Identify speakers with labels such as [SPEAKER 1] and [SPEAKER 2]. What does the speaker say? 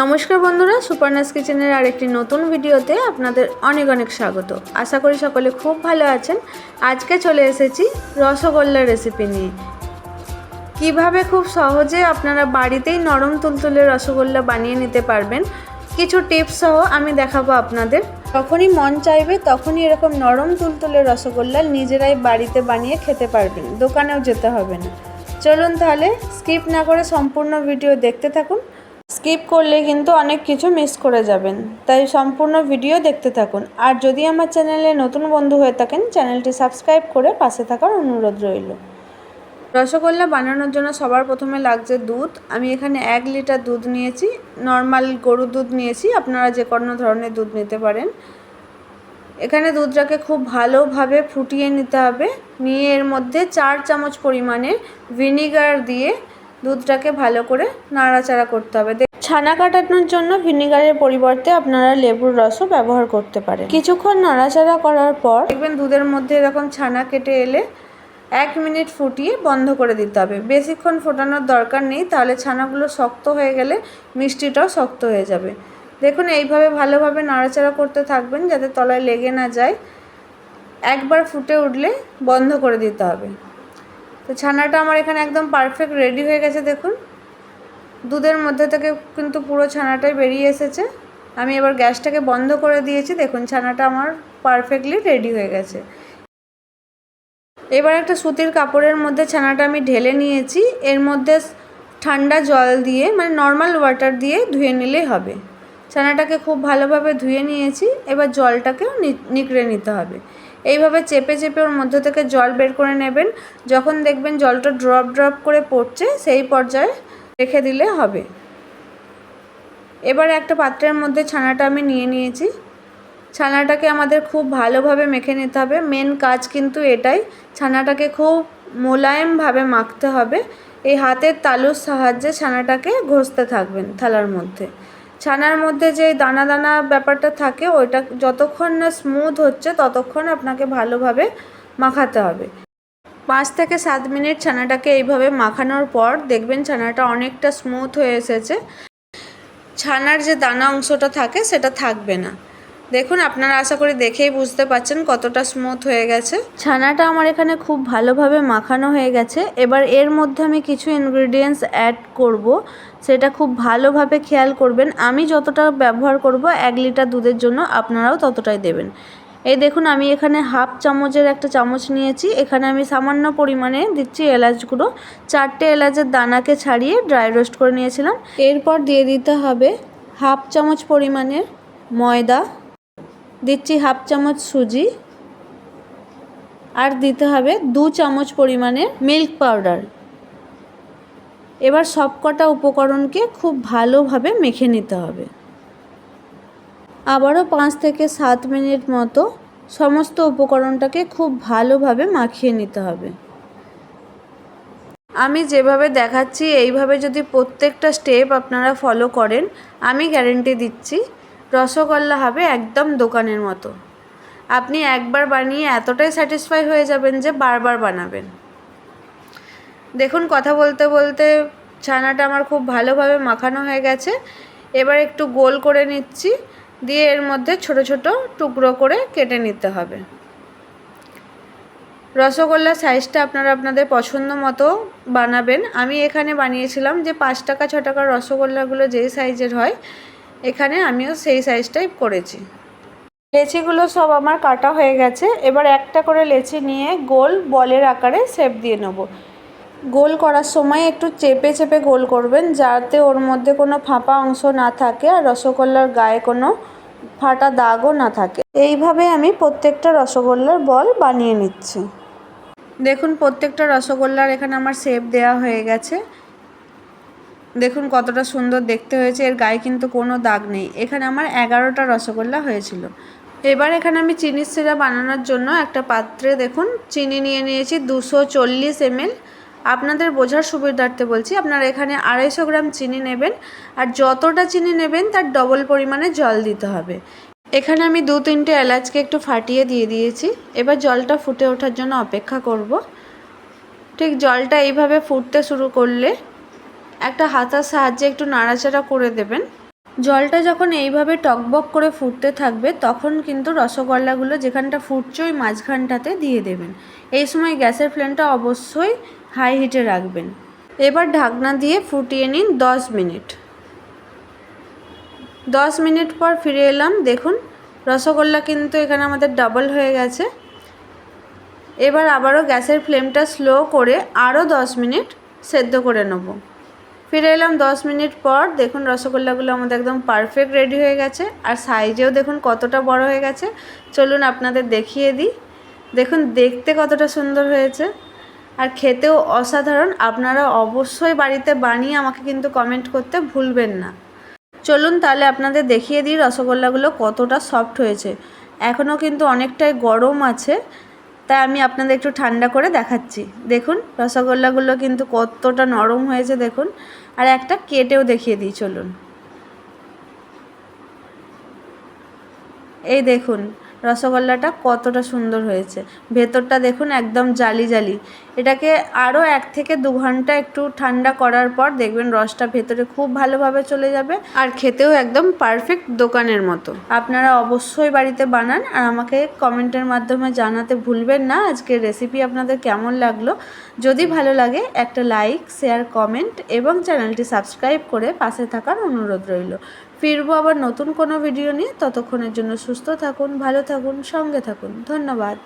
[SPEAKER 1] নমস্কার বন্ধুরা সুপারনাস কিচেনের আরেকটি নতুন ভিডিওতে আপনাদের অনেক অনেক স্বাগত। আশা করি সকলে খুব ভালো আছেন। আজকে চলে এসেছি রসগোল্লার রেসিপি নিয়ে। কীভাবে খুব সহজে আপনারা বাড়িতেই নরম তুলতুলে রসগোল্লা বানিয়ে নিতে পারবেন, কিছু টিপস সহ আমি দেখাবো আপনাদের। যখনই মন চাইবে তখনই এরকম নরম তুলতুলে রসগোল্লা নিজেরাই বাড়িতে বানিয়ে খেতে পারবেন, দোকানেও যেতে হবে না। চলুন তাহলে স্কিপ না করে সম্পূর্ণ ভিডিও দেখতে থাকুন। স্কিপ করলে কিন্তু অনেক কিছু মিস করে যাবেন। তাই সম্পূর্ণ ভিডিও দেখতে থাকুন। আর যদি আমার চ্যানেলে নতুন বন্ধু হয়ে থাকেন, চ্যানেলটি সাবস্ক্রাইব করে পাশে থাকার অনুরোধ রইল। রসগোল্লা বানানোর জন্য সবার প্রথমে লাগছে দুধ। আমি এখানে এক লিটার দুধ নিয়েছি। নর্মাল গরুর দুধ নিয়েছি। আপনারা যে কোনো ধরনের দুধ নিতে পারেন। এখানে দুধটাকে খুব ভালোভাবে ফুটিয়ে নিতে হবে। নিয়ে এর মধ্যে চার চামচ পরিমাণে ভিনিগার দিয়ে দুধটাকে ভালো করে নাড়াচাড়া করতে হবে। ছানা কাটানোর জন্য ভিনিগারের পরিবর্তে আপনারা লেবুর রসও ব্যবহার করতে পারেন। কিছুক্ষণ নাড়াচাড়া করার পর দেখবেন দুধের মধ্যে এরকম ছানা কেটে এলে এক মিনিট ফুটিয়ে বন্ধ করে দিতে হবে। বেশিক্ষণ ফোটানোর দরকার নেই, তাহলে ছানাগুলো শক্ত হয়ে গেলে মিষ্টিটাও শক্ত হয়ে যাবে। দেখুন, এইভাবে ভালোভাবে নাড়াচাড়া করতে থাকবেন যাতে তলায় লেগে না যায়। একবার ফুটে উঠলে বন্ধ করে দিতে হবে। তো ছানাটা আমার এখানে একদম পারফেক্ট রেডি হয়ে গেছে, দেখুন। দুধের মধ্যে থেকে কিন্তু পুরো ছানাটাই বেরিয়ে এসেছে। আমি এবার গ্যাসটাকে বন্ধ করে দিয়েছি, দেখুন, ছানাটা আমার পারফেক্টলি রেডি হয়ে গেছে। এবার একটা সুতির কাপড়ের মধ্যে ছানাটা আমি ঢেলে নিয়েছি। এর মধ্যে ঠান্ডা জল দিয়ে মানে নর্মাল ওয়াটার দিয়ে ধুয়ে নিলেই হবে। ছানাটাকে খুব ভালোভাবে ধুয়ে নিয়েছি। এবার জলটাকেও নিকড়ে নিতে হবে। এইভাবে চেপে চেপে ওর মধ্যে থেকে জল বের করে নেবেন। যখন দেখবেন জলটা ড্রপ ড্রপ করে পড়ছে, সেই পর্যায়ে রেখে দিলে হবে। এবার একটা পাত্রের মধ্যে ছানাটা আমি নিয়ে নিয়েছি। ছানাটাকে আমাদের খুব ভালোভাবে মেখে নিতে হবে। মেন কাজ কিন্তু এটাই, ছানাটাকে খুব মোলায়েমভাবে মাখতে হবে। এই হাতের তালুর সাহায্যে ছানাটাকে ঘষতে থাকবেন থালার মধ্যে। ছানার মধ্যে যে দানা দানা ব্যাপারটা থাকে, ওইটা যতক্ষণ না স্মুথ হচ্ছে, ততক্ষণ আপনাকে ভালোভাবে মাখাতে হবে। পাঁচ থেকে সাত মিনিট ছানাটাকে এইভাবে মাখানোর পর দেখবেন ছানাটা অনেকটা স্মুথ হয়ে এসেছে। ছানার যে দানা অংশটা থাকে, সেটা থাকবে না। দেখুন, আপনারা আশা করি দেখেই বুঝতে পারছেন কতটা স্মুথ হয়ে গেছে। ছানাটা আমার এখানে খুব ভালোভাবে মাখানো হয়ে গেছে। এবার এর মধ্যে আমি কিছু ইনগ্রিডিয়েন্টস অ্যাড করব। সেটা খুব ভালোভাবে খেয়াল করবেন। আমি যতটা ব্যবহার করব এক লিটার দুধের জন্য আপনারাও ততটাই দেবেন। এই দেখুন, আমি এখানে হাফ চামচের একটা চামচ নিয়েছি। এখানে আমি সামান্য পরিমাণে দিচ্ছি এলাচ গুঁড়ো। চারটে এলাচের দানাকে ছাড়িয়ে ড্রাই রোস্ট করে নিয়েছিলাম। এরপর দিয়ে দিতে হবে হাফ চামচ পরিমাণের ময়দা। দিচ্ছি হাফ চামচ সুজি আর দিতে হবে দু চামচ পরিমাণের মিল্ক পাউডার। এবার সবকটা উপকরণকে খুব ভালোভাবে মেখে নিতে হবে। আবারও পাঁচ থেকে সাত মিনিট মতো সমস্ত উপকরণটাকে খুব ভালোভাবে মাখিয়ে নিতে হবে। আমি যেভাবে দেখাচ্ছি, এইভাবে যদি প্রত্যেকটা স্টেপ আপনারা ফলো করেন, আমি গ্যারেন্টি দিচ্ছি রসগোল্লা হবে একদম দোকানের মতো। আপনি একবার বানিয়ে এতটাই স্যাটিসফাই হয়ে যাবেন যে বারবার বানাবেন। দেখুন, কথা বলতে বলতে ছানাটা আমার খুব ভালোভাবে মাখানো হয়ে গেছে। এবার একটু গোল করে নিচ্ছি, দিয়ে এর মধ্যে ছোট ছোট টুকরো করে কেটে নিতে হবে। রসগোল্লার সাইজটা আপনারা আপনাদের পছন্দ মতো বানাবেন। আমি এখানে বানিয়েছিলাম যে পাঁচ টাকা, ছ টাকার রসগোল্লাগুলো যেই সাইজের হয় এখানে আমিও সেই সাইজটাই করেছি। লেচিগুলো সব আমার কাটা হয়ে গেছে। এবার একটা করে লেচি নিয়ে গোল বলের আকারে শেপ দিয়ে নেব। গোল করার সময় একটু চেপে চেপে গোল করবেন, যাতে ওর মধ্যে কোনো ফাঁপা অংশ না থাকে আর রসগোল্লার গায়ে কোনো ফাটা দাগও না থাকে। এইভাবে আমি প্রত্যেকটা রসগোল্লার বল বানিয়ে নিচ্ছি। দেখুন, প্রত্যেকটা রসগোল্লার এখানে আমার শেপ দেওয়া হয়ে গেছে। দেখুন কতটা সুন্দর দেখতে হয়েছে, এর গায়ে কিন্তু কোনো দাগ নেই। এখানে আমার এগারোটা রসগোল্লা হয়েছিল। এবার এখানে আমি চিনির সিরা বানানোর জন্য একটা পাত্রে দেখুন চিনি নিয়ে নিয়েছি দুশো চল্লিশ এমএল। আপনাদের বোঝার সুবিধার্থে বলছি, আপনারা এখানে আড়াইশো গ্রাম চিনি নেবেন আর যতটা চিনি নেবেন তার ডবল পরিমাণে জল দিতে হবে। এখানে আমি দু তিনটে এলাচকে একটু ফাটিয়ে দিয়ে দিয়েছি। এবার জলটা ফুটে ওঠার জন্য অপেক্ষা করব। ঠিক জলটা এইভাবে ফুটতে শুরু করলে একটা হাতার সাহায্যে একটু নাড়াচাড়া করে দেবেন। জলটা যখন এইভাবে টকবক করে ফুটতে থাকবে, তখন কিন্তু রসগোল্লাগুলো যেখানটা ফুটছে ওই মাঝখানটাতে দিয়ে দেবেন। এই সময় গ্যাসের ফ্লেমটা অবশ্যই হাই হিটে রাখবেন। এবার ঢাকনা দিয়ে ফুটিয়ে নিন দশ মিনিট। দশ মিনিট পর ফিরে এলাম, দেখুন রসগোল্লা কিন্তু এখানে আমাদের ডাবল হয়ে গেছে। এবার আবারও গ্যাসের ফ্লেমটা স্লো করে আরও দশ মিনিট সেদ্ধ করে নেব। ফিরে এলাম দশ মিনিট পর। দেখুন, রসগোল্লাগুলো আমাদের একদম পারফেক্ট রেডি হয়ে গেছে। আর সাইজেও দেখুন কতটা বড় হয়ে গেছে। চলুন আপনাদের দেখিয়ে দিই। দেখুন, দেখতে কতটা সুন্দর হয়েছে। আর খেতেও অসাধারণ। আপনারা অবশ্যই বাড়িতে বানিয়ে আমাকে কিন্তু কমেন্ট করতে ভুলবেন না। চলুন তাহলে আপনাদের দেখিয়ে দিই রসগোল্লাগুলো কতটা সফট হয়েছে। এখনও কিন্তু অনেকটাই গরম আছে। তাই আমি আপনাদের একটু ঠান্ডা করে দেখাচ্ছি। দেখুন, রসগোল্লাগুলো কিন্তু কতটা নরম হয়েছে, দেখুন। আর একটা কেটেও দেখিয়ে দিই, চলুন। এই দেখুন, রসগোল্লাটা কতটা সুন্দর হয়েছে। ভেতরটা দেখুন একদম জালি জালি। এটাকে আরও এক থেকে দু ঘণ্টা একটু ঠান্ডা করার পর দেখবেন রসটা ভেতরে খুব ভালোভাবে চলে যাবে। আর খেতেও একদম পারফেক্ট দোকানের মতো। আপনারা অবশ্যই বাড়িতে বানান আর আমাকে কমেন্টের মাধ্যমে জানাতে ভুলবেন না। আজকের রেসিপি আপনাদের কেমন লাগল? যদি ভালো লাগে, একটা লাইক শেয়ার কমেন্ট এবং চ্যানেলটি সাবস্ক্রাইব করে পাশে থাকার অনুরোধ রইল। ফিরবো আবার নতুন কোনো ভিডিও নিয়ে। ততক্ষণের জন্য সুস্থ থাকুন, ভালো থাকুন, সঙ্গে থাকুন। ধন্যবাদ।